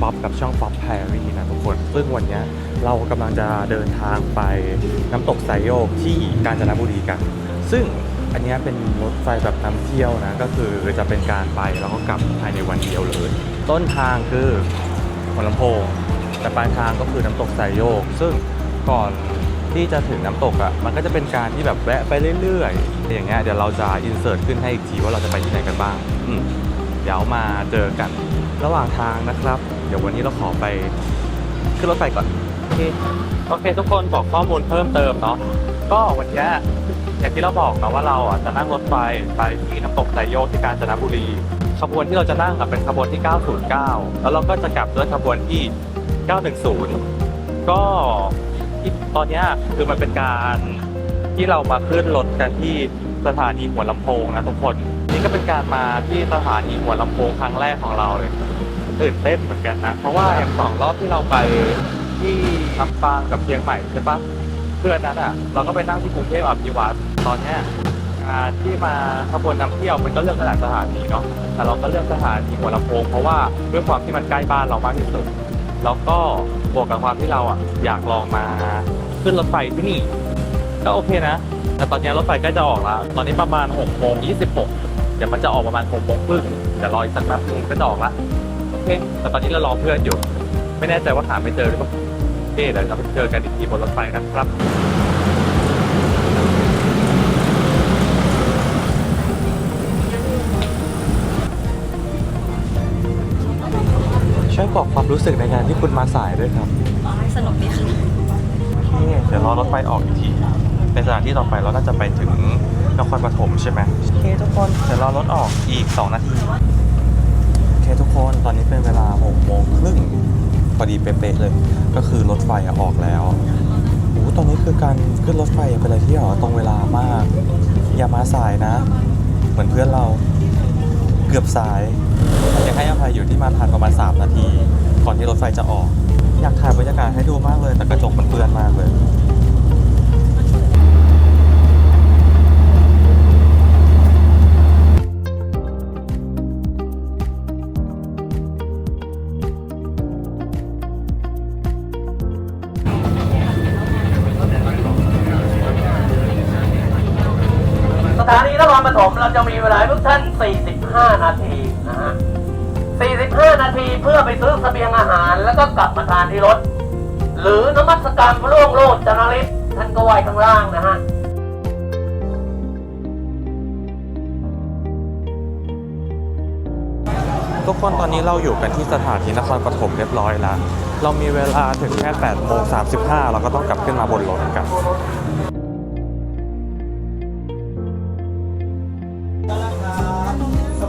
ป๊อปกับช่องป๊อปแพรรี่นะทุกคน ซึ่งวันนี้เรากำลังจะเดินทางไปน้ำตกไซโยกที่กาญจนบุรีกัน ซึ่งอันนี้เป็นรถไฟแบบนำเที่ยวนะ ก็คือจะเป็นการไปแล้วก็กลับภายในวันเดียวเลย ต้นทางคือหัวลำโพง แต่ปลายทางก็คือน้ำตกไซโยก ซึ่งก่อนที่จะถึงน้ำตกอะ่ะ มันก็จะเป็นการที่แบบแวะไปเรื่อยๆ อย่างเงี้ย เดี๋ยวเราจะอินเสิร์ตขึ้นให้อีกทีว่าเราจะไปที่ไหนกันบ้าง อืมเดี๋ยวมาเจอกัน ระหว่างทางนะครับ เดี๋ยววันนี้เราขอไปขึ้นรถไฟก่อน โอเคโอเคทุกคนบอกข้อมูลเพิ่มเติมเนาะก็วันนี้อย่างที่เราบอกนะว่าเราอะจะนั่งรถไฟไปที่น้ำตกไซโยกที่กาญจนบุรีขบวนที่เราจะนั่งอะเป็นขบวนที่ 909 แล้วเราก็จะกลับด้วยขบวนที่ 910 ก็ที่ตอนนี้คือมันเป็นการที่เรามาขึ้นรถกันที่สถานีหัวลำโพงนะทุกคน นี่ก็เป็นการมาที่สถานีหัวลำโพงครั้งแรกของเราเลยตื่นเต้นเหมือนกันนะ เพราะว่าอย่างสองรอบที่เราไปที่ลำปางกับเชียงใหม่ใช่ปะเพื่อนนั้นอะ เราก็ไปนั่งที่กรุงเทพอภิวัตตอนเนี้ยการที่มาขบวนนำเที่ยวมันก็เลือกหลายสถานีเนาะแต่เราก็เลือกสถานีหัวลำโพงเพราะว่าด้วยความที่มันใกล้บ้านเรามากที่สุดแล้วก็บวกกับความที่เราอะอยากลองมาขึ้นรถไฟที่นี่ ก็โอเคนะแต่ตอนนี้รถไฟใกล้จะออกแล้ว ตอนนี้ประมาณ6โมง26 เดี๋ยวมันจะออกประมาณ6โมงครึ่งเดี๋ยวรออีกสักแป๊บนึงก็จะออกละโอเคแต่ตอนนี้เรารอเพื่อนอยู่ ไม่แน่ใจว่าหาไม่เจอหรือเปล่าโอเคเดี๋ยวเราไปเจอกันอีกทีบนรถไฟนะครับช่วยบอกความรู้สึกในงานที่คุณมาสายด้วยครับสนุกดีค่ะโอเคเดี๋ยวรอรถไฟออกอีกที ในสถานที่ต่อไปเราน่าจะไปถึง นครปฐมใช่ไหมโอเคทุกคนเดี๋ยวรอรถออกอีก 2 นาที โอเคทุกคนตอนนี้เป็นเวลา6โมงครึ่งพอดีเป๊ะๆเลย ก็คือรถไฟอะออกแล้วโอ้โหตอนนี้คือการขึ้นรถไฟอะเป็นอะไรที่แบบตรงเวลามาก อย่ามาสายนะ เหมือนเพื่อนเราเกือบสายยังให้อภัยอยู่ที่มาทันประมาณ 3 นาที ก่อนที่รถไฟจะออก อยากถ่ายบรรยากาศให้ดูมากเลย แต่กระจกมันเปื้อนมากเลยานีนครปฐมเราจะมีเวลาทุกท่าน 45 นาทีนะฮะ 45 นาทีเพื่อไปซื้อเสบียงอาหารแล้วก็กลับมาทานที่รถ หรือนมัสการพระร่วงโลดจาริศท่านก็ไหวข้างล่างนะฮะทุกคนตอนนี้เราอยู่กันที่สถานีนครปฐมเรียบร้อยแล้ว เรามีเวลาถึงแค่8โมง35 เราก็ต้องกลับขึ้นมาบนรถกัน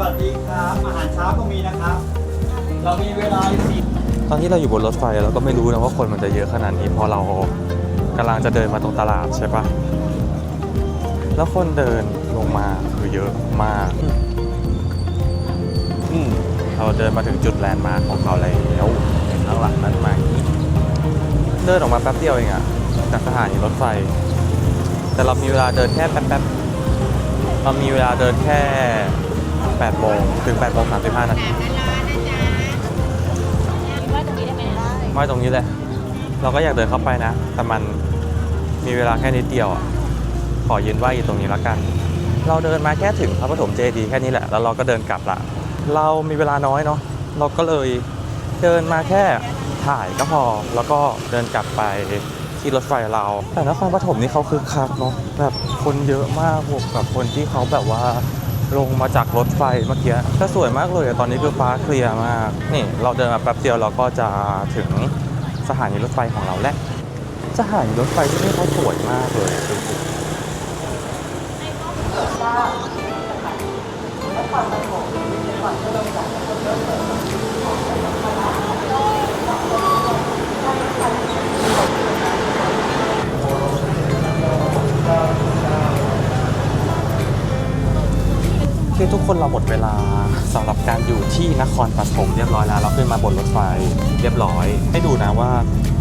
วัสดีครับ อาหารเช้าก็มีนะครับ เรามีเวลาสี่ตอนที่เราอยู่บนรถไฟเราก็ไม่รู้นะว่าคนมันจะเยอะขนาดนี้พอเรากำลังจะเดินมาตรงตลาดใช่ปะแล้วคนเดินลงมาคือเยอะมากอืมเราเดินมาถึงจุดแลนด์มาร์คของเขาแล้วเห็นข้างหลังนั้นไหมเดินออกมาแป๊บเดียวเองอะจากสถานีรถไฟ แต่เรามีเวลาเดินแค่แป๊บๆเรามีเวลาเดินแค่ 8โมงถึง8โมง35นาทีว่าตรงนี้ได้ไหมไม่ตรงนี้เลย เราก็อยากเดินเข้าไปนะ แต่มันมีเวลาแค่นิดเดียวอะ ขอยืนไหวอยู่ตรงนี้ละกัน เราเดินมาแค่ถึงพระปฐมเจดีย์แค่นี้แหละ แล้วเราก็เดินกลับละ เรามีเวลาน้อยเนาะ เราก็เลยเดินมาแค่ถ่ายก็พอ แล้วก็เดินกลับไปที่รถไฟเรา แต่นครปฐมนี่เขาคึกคักเนาะ แบบคนเยอะมากบวกกับคนที่เขาแบบว่า ลงมาจากรถไฟเมื่อกี้ก็สวยมากเลยอะตอนนี้คือฟ้าเคลียร์มาก นี่เราเดินมาแป๊บเดียวเราก็จะถึงสถานีรถไฟของเราแล้วสถานีรถไฟที่นี่เขาสวยมากเลยดูสิคือ ทุกคนเราหมดเวลาสำหรับการอยู่ที่นครปฐมเรียบร้อยแล้ว เราขึ้นมาบนรถไฟเรียบร้อย ให้ดูนะว่า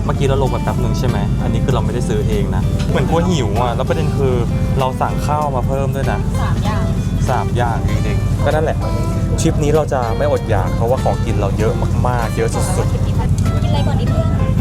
เมื่อกี้เราลงมาแป๊บหนึ่งใช่ไหม อันนี้คือเราไม่ได้ซื้อเองนะ เหมือนกลัวหิวอะ แล้วประเด็นคือเราสั่งข้าวมาเพิ่มด้วยนะสามอย่างสามอย่างจริงๆก็นั่นแหละทริปนี้เราจะไม่อดอยากเพราะว่าของกินเราเยอะมากๆ เยอะสุดคลิปนี้พัดกินอะไรก่อนดีเพื่อน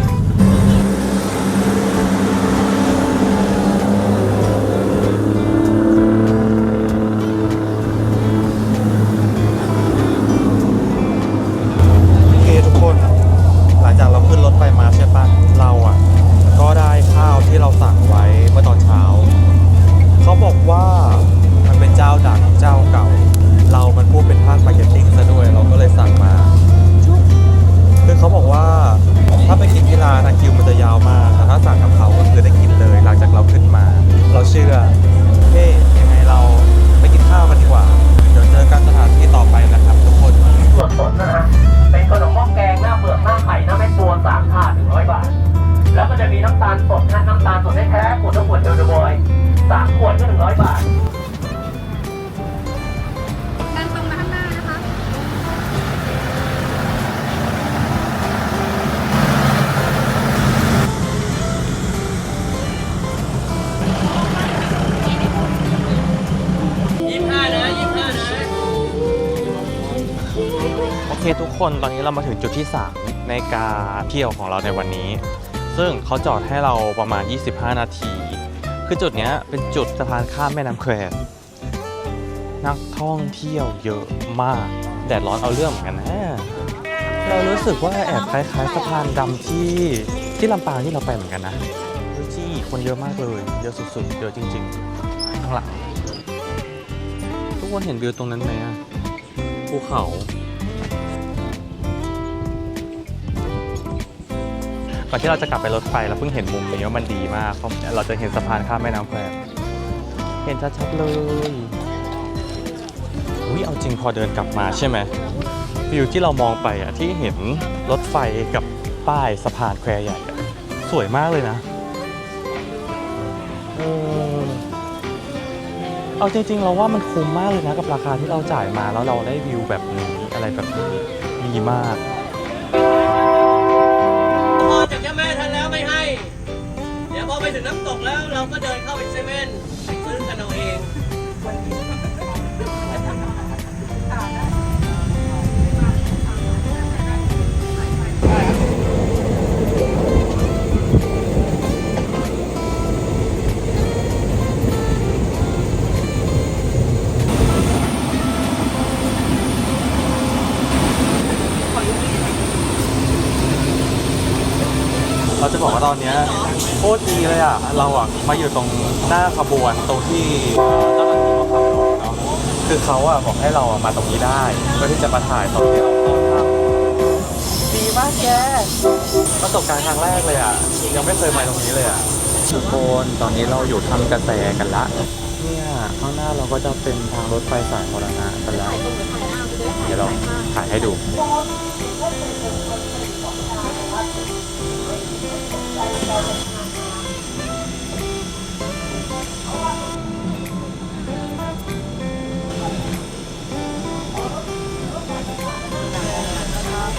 คนตอนนี้เรามาถึงจุดที่ 3 ในการเที่ยวของเราในวันนี้ ซึ่งเขาจอดให้เราประมาณ 25 นาที คือจุดนี้เป็นจุดสะพานข้ามแม่น้ำแควนักท่องเที่ยวเยอะมาก แดดร้อนเอาเรื่องเหมือนกันนะ เรารู้สึกว่าแอบคล้ายๆสะพานดำที่ที่ลำปางที่เราไปเหมือนกันนะดูจี้คนเยอะมากเลย เยอะสุดๆ เยอะจริงๆ ข้างหลังทุกคนเห็นวิวตรงนั้นไหมอะภูเขา อนที่เราจะกลับไปรถไฟเราเพิ่งเห็นมุมนี้ว่ามันดีมากเพราะเราจะเห็นสะพานข้ามแม่น้ำแควเห็นชัดๆเลยอุ้ยเอาจริงพอเดินกลับมาใช่ไหมวิวที่เรามองไปอะที่เห็นรถไฟกับป้ายสะพานแควใหญ่สวยมากเลยนะเออเอาจริงๆ เราว่ามันคุ้มมากเลยนะกับราคาที่เราจ่ายมาแล้วเราได้วิวแบบนี้อะไรแบบนี้ดีมาก น้ำตกแล้วเราก็เดินเข้าไปเซเว่นไปซื้อกัน ตรดีเลยอะ เราอะมาอยู่ตรงหน้าขบวนตรงที่เอ่อเจ้าหน้าที่เขาขับรถเนาะคือเขาอะบอกให้เราอะมาตรงนี้ได้เพื่อที่จะมาถ่ายตอนที่เราเข้าถ้ำดีมากแกประสบการณ์ครั้งแรกเลยอะยังไม่เคยมาตรงนี้เลยอะทุกคนตอนนี้เราอยู่ทำกระแสกันละเนี่ยข้างหน้าเราก็จะเป็นทางรถไฟสายมรณะกันแล้วเดี๋ยวเราถ่ายให้ดู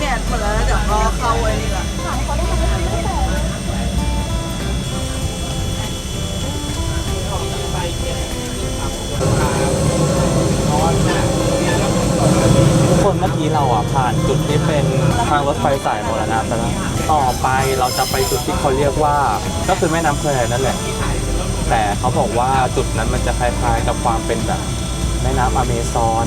เนี่ยหมดแล้วเดี๋ยวก็เข้าไว้นี่แหละทุกคนเมื่อกี้เราอะผ่านจุดที่เป็นทางรถไฟสายมรณะไปแล้วต่อไปเราจะไปจุดที่เขาเรียกว่า ก็คือแม่น้ำแควนั่นแหละ แต่เขาบอกว่าจุดนั้นมันจะคล้ายๆกับความเป็นแบบ แม่น้ำอเมซอน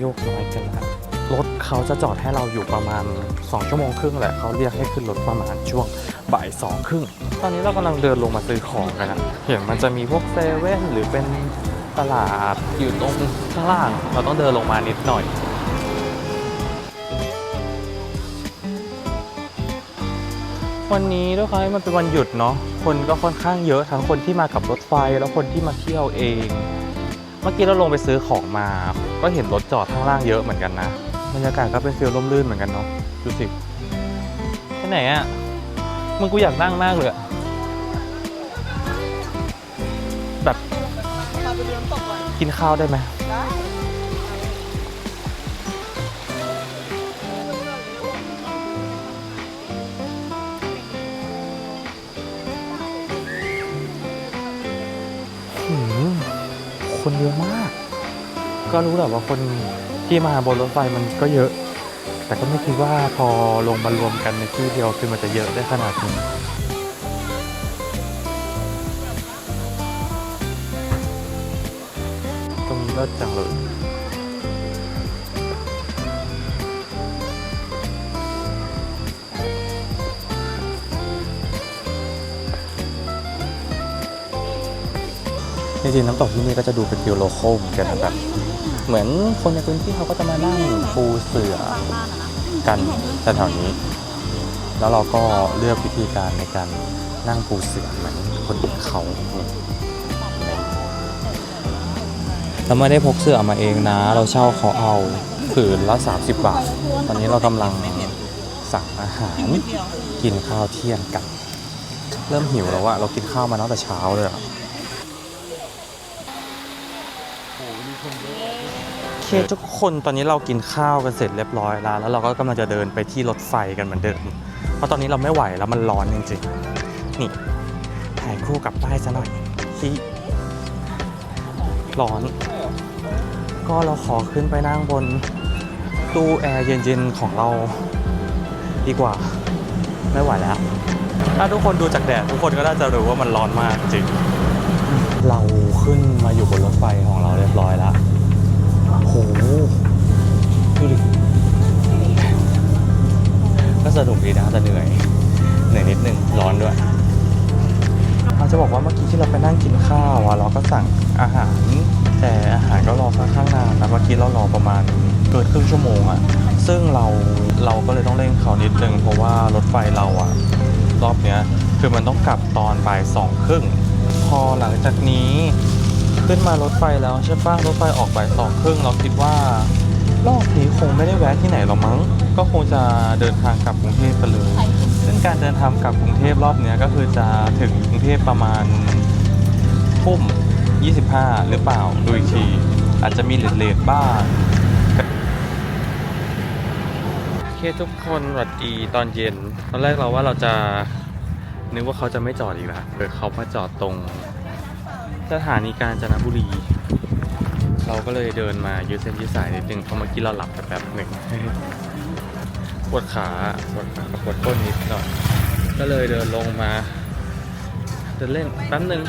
โยกน้อยกันนะครับรถเขาจะจอดให้เราอยู่ประมาณ 2 ชั่วโมงครึ่งแหละเขาเรียกให้ขึ้นรถประมาณช่วงบ่ายสองครึ่งตอนนี้เรากำลังเดินลงมาซื้อของกันนะเห็นมันจะมีพวกเซเว่นหรือเป็นตลาดอยู่ตรงข้างล่าง เราต้องเดินลงมานิดหน่อยวันนี้ด้วยความที่มันเป็นวันหยุดเนาะคนก็ค่อนข้างเยอะทั้งคนที่มากับรถไฟแล้วคนที่มาเที่ยวเอง เมื่อกี้เราลงไปซื้อของมา ก็เห็นรถจอดข้างล่างเยอะเหมือนกันนะ บรรยากาศก็เป็นฟีลร่มรื่นเหมือนกันเนาะ ดูสิที่ไหนอะมึงกูอยากนั่งมากเลยอะแบบพาไปดูน้ำตกก่อนกินข้าวได้ไหมได้ คนเยอะมาก ก็รู้แหละว่าคนที่มาบนรถไฟมันก็เยอะ แต่ก็ไม่คิดว่าพอลงมารวมกันในที่เดียวคือมันจะเยอะได้ขนาดนี้ จริงๆน้ำตกที่นี่ก็จะดูเป็นฟิลโลโคเหมือนกันแบบ เหมือนคนในพื้นที่เขาก็จะมานั่งปูเสือกันแถวๆนี้ แล้วเราก็เลือกวิธีการในการนั่งปูเสือเหมือนคนอื่นเขาเราไม่ได้พกเสื้อมาเองนะ เราเช่าเขาเอาผืนละ 30 บาท ตอนนี้เรากำลังสั่งอาหารกินข้าวเที่ยงกัน เริ่มหิวแล้วอะเรากินข้าวมาตั้งแต่เช้าเลยอะ โอเคทุกคนตอนนี้เรากินข้าวกันเสร็จเรียบร้อยแล้ว แล้วเราก็กำลังจะเดินไปที่รถไฟกันเหมือนเดิม เพราะตอนนี้เราไม่ไหวแล้วมันร้อนจริงๆ นี่ถ่ายคู่กับป้ายซะหน่อยที่ร้อน ก็เราขอขึ้นไปนั่งบนตู้แอร์เย็นๆ ของเราดีกว่า ไม่ไหวแล้ว ถ้าทุกคนดูจากแดดทุกคนก็น่าจะรู้ว่ามันร้อนมากจริง เราขึ้นมาอยู่บนรถไฟของเราเรียบร้อยแล้ว โหดูดิก็สนุกดีนะแต่เหนื่อย เหนื่อยนิดนึง ร้อนด้วยเราจะบอกว่าเมื่อกี้ที่เราไปนั่งกินข้าวอะเราก็สั่งอาหาร แต่อาหารก็รอค่อนข้างนานนะเมื่อกี้เรารอประมาณเกินครึ่งชั่วโมงอะ ซึ่งเราเราก็เลยต้องเร่งเขานิดนึง เพราะว่ารถไฟเราอะ รอบเนี้ยคือมันต้องกลับตอนบ่ายสองครึ่งพอหลังจากนี้ ขึ้นมารถไฟแล้วใช่ปะรถไฟออกบ่ายสองครึ่งเราคิดว่ารอบนี้คงไม่ได้แวะที่ไหนหรอกมั้ง ก็คงจะเดินทางกลับกรุงเทพไปเลย ซึ่งการเดินทางกลับกรุงเทพรอบนี้ก็คือจะถึงกรุงเทพประมาณทุ่ม25 หรือเปล่าดูอีกทีอาจจะมีเลทๆบ้างโอเคทุกคนสวัสดีตอนเย็น ตอนแรกเราว่าเราจะนึกว่าเขาจะไม่จอดอีกแล้วเออเขามาจอดตรง สถานีกาญจนบุรี เราก็เลยเดินมายืดเส้นยืดสายนิดนึงเพราะเมื่อกี้เราหลับไปแป๊บหนึ่งปวดขาปวดขาปวดก้นนิดหน่อยก็เลยเดินลงมาเดินเล่นแป๊บนึง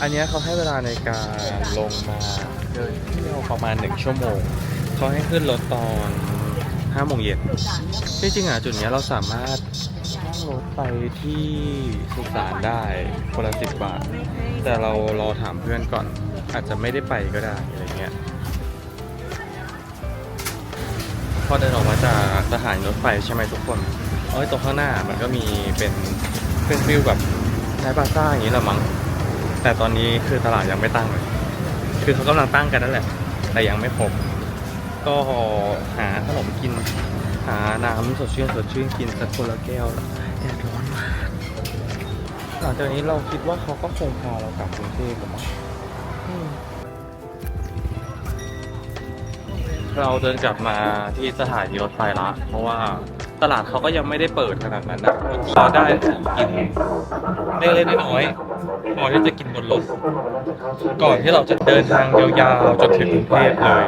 อันนี้เขาให้เวลาในการลงมาเดินเที่ยวประมาณหนึ่งชั่วโมงเขาให้ขึ้นรถตอนห้าโมงเย็นที่จริงอะจุดนี้เราสามารถ งรถไปที่สุสานได้คนละสิบบาท แต่เรารอถามเพื่อนก่อน อาจจะไม่ได้ไปก็ได้อะไรเงี้ยพอเดินออกมาจากสถานีรถไฟใช่ไหมทุกคนเอ้ยตรงข้างหน้ามันก็มีเป็นเป็นฟิลแบบไนท์บาซ่าอย่างนี้แหละมั้งแต่ตอนนี้คือตลาดยังไม่ตั้งเลย คือเขากำลังตั้งกันนั่นแหละ แต่ยังไม่ครบก็หาขนมกินหาน้ำสดชื่นสดชื่นกินสักคนละแก้วแดดร้อนมาก หลังจากนี้เราคิดว่าเขาก็คงพาเรากลับกรุงเทพหรือมั้งเราเดินกลับมาที่สถานีรถไฟละ เพราะว่าตลาดเขาก็ยังไม่ได้เปิดขนาดนั้นนะเราได้กินเล็กๆน้อยๆพอที่จะกินบนรถ ก่อนที่เราจะเดินทางยาวๆจนถึงกรุงเทพเลย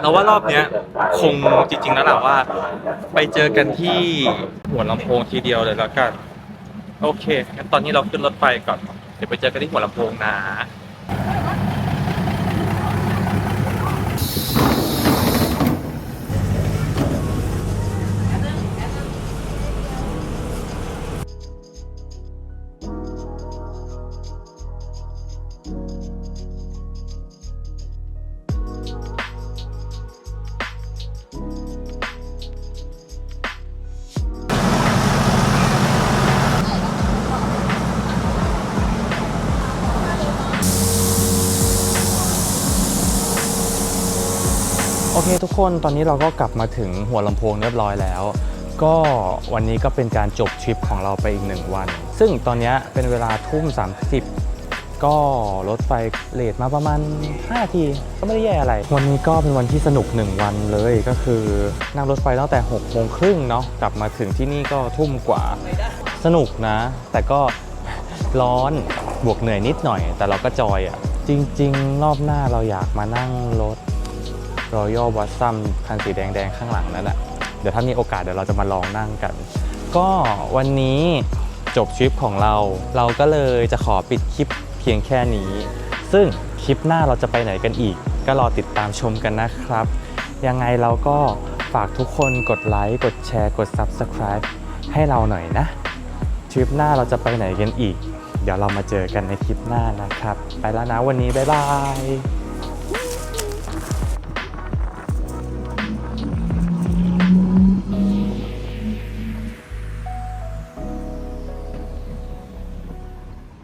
เราว่ารอบเนี้ยคงจริงๆแล้วแหละว่า ไปเจอกันที่หัวลำโพงทีเดียวเลยแล้วกัน โอเคงั้นตอนนี้เราขึ้นรถไฟก่อน เดี๋ยวไปเจอกันที่หัวลำโพงนะ เคทุกคนตอนนี้เราก็กลับมาถึงหัวลำโพงเรียบร้อยแล้ว ก็วันนี้ก็เป็นการจบทริปของเราไปอีกหนึ่งวัน ซึ่งตอนนี้เป็นเวลาทุ่ม 30 ก็รถไฟเลทมาประมาณ5นาที ก็ไม่ได้แย่อะไร วันนี้ก็เป็นวันที่สนุก 1 วันเลยก็คือนั่งรถไฟตั้งแต่6โมงครึ่งเนาะกลับมาถึงที่นี่ก็ทุ่มกว่าสนุกนะ แต่ก็ร้อนบวกเหนื่อยนิดหน่อย แต่เราก็จอยอะ่ะจริง ๆ รอบหน้าเราอยากมานั่งรถ Royal b o s s o m คันสีแดงๆ ข้างหลังนั่นแหละเดี๋ยวถ้ามีโอกาสเดี๋ยวเราจะมาลองนั่งกัน ก็วันนี้จบทริปของเรา เราก็เลยจะขอปิดคลิปเพียงแค่นี้ ซึ่งคลิปหน้าเราจะไปไหนกันอีก ก็รอติดตามชมกันนะครับ ยังไงเราก็ฝากทุกคนกดไลค์กดแชร์กด Subscribe ให้เราหน่อยนะทริปหน้าเราจะไปไหนกันอีก เดี๋ยวเรามาเจอกันในทริปหน้านะครับ ไปแล้วนะวันนี้ บ๊ายบาย